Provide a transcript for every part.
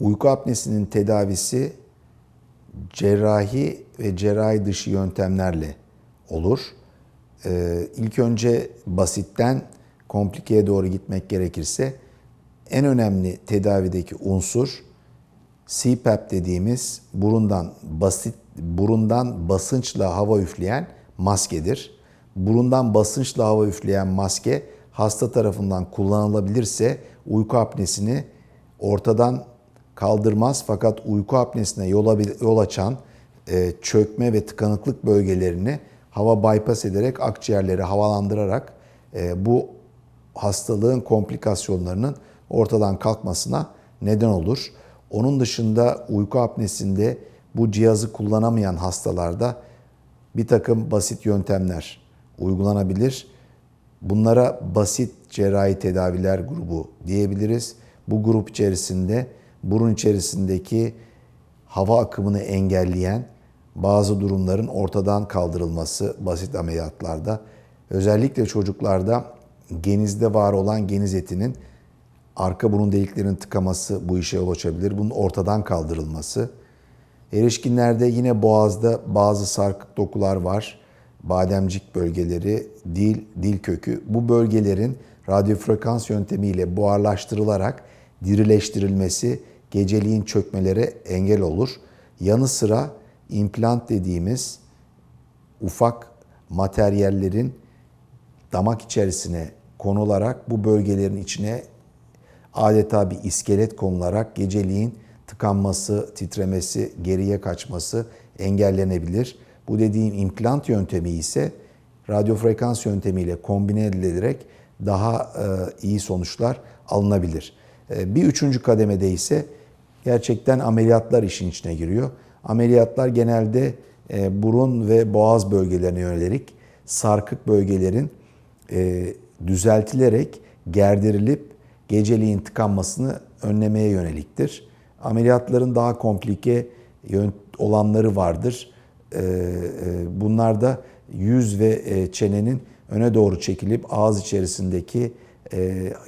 Uyku apnesinin tedavisi cerrahi ve cerrahi dışı yöntemlerle olur. Ee, ilk önce basitten komplikeye doğru gitmek gerekirse en önemli tedavideki unsur CPAP dediğimiz burundan basit burundan basınçla hava üfleyen maskedir. Burundan basınçla hava üfleyen maske hasta tarafından kullanılabilirse uyku apnesini ortadan kaldırmaz fakat uyku apnesine yol, açan e, çökme ve tıkanıklık bölgelerini hava bypass ederek akciğerleri havalandırarak e, bu hastalığın komplikasyonlarının ortadan kalkmasına neden olur. Onun dışında uyku apnesinde bu cihazı kullanamayan hastalarda bir takım basit yöntemler uygulanabilir. Bunlara basit cerrahi tedaviler grubu diyebiliriz. Bu grup içerisinde burun içerisindeki hava akımını engelleyen bazı durumların ortadan kaldırılması basit ameliyatlarda. Özellikle çocuklarda genizde var olan geniz etinin arka burun deliklerinin tıkaması bu işe yol açabilir. Bunun ortadan kaldırılması. Erişkinlerde yine boğazda bazı sarkık dokular var. Bademcik bölgeleri, dil, dil kökü. Bu bölgelerin radyofrekans yöntemiyle buharlaştırılarak dirileştirilmesi geceliğin çökmelere engel olur. Yanı sıra implant dediğimiz ufak materyallerin damak içerisine konularak bu bölgelerin içine adeta bir iskelet konularak geceliğin tıkanması, titremesi, geriye kaçması engellenebilir. Bu dediğim implant yöntemi ise radyofrekans yöntemiyle kombine edilerek daha e, iyi sonuçlar alınabilir. E, bir üçüncü kademede ise gerçekten ameliyatlar işin içine giriyor. Ameliyatlar genelde e, burun ve boğaz bölgelerine yönelik sarkık bölgelerin düzeltilerek gerdirilip geceliğin tıkanmasını önlemeye yöneliktir. Ameliyatların daha komplike olanları vardır. Bunlar da yüz ve çenenin öne doğru çekilip ağız içerisindeki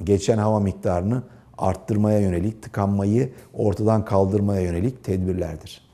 geçen hava miktarını arttırmaya yönelik, tıkanmayı ortadan kaldırmaya yönelik tedbirlerdir.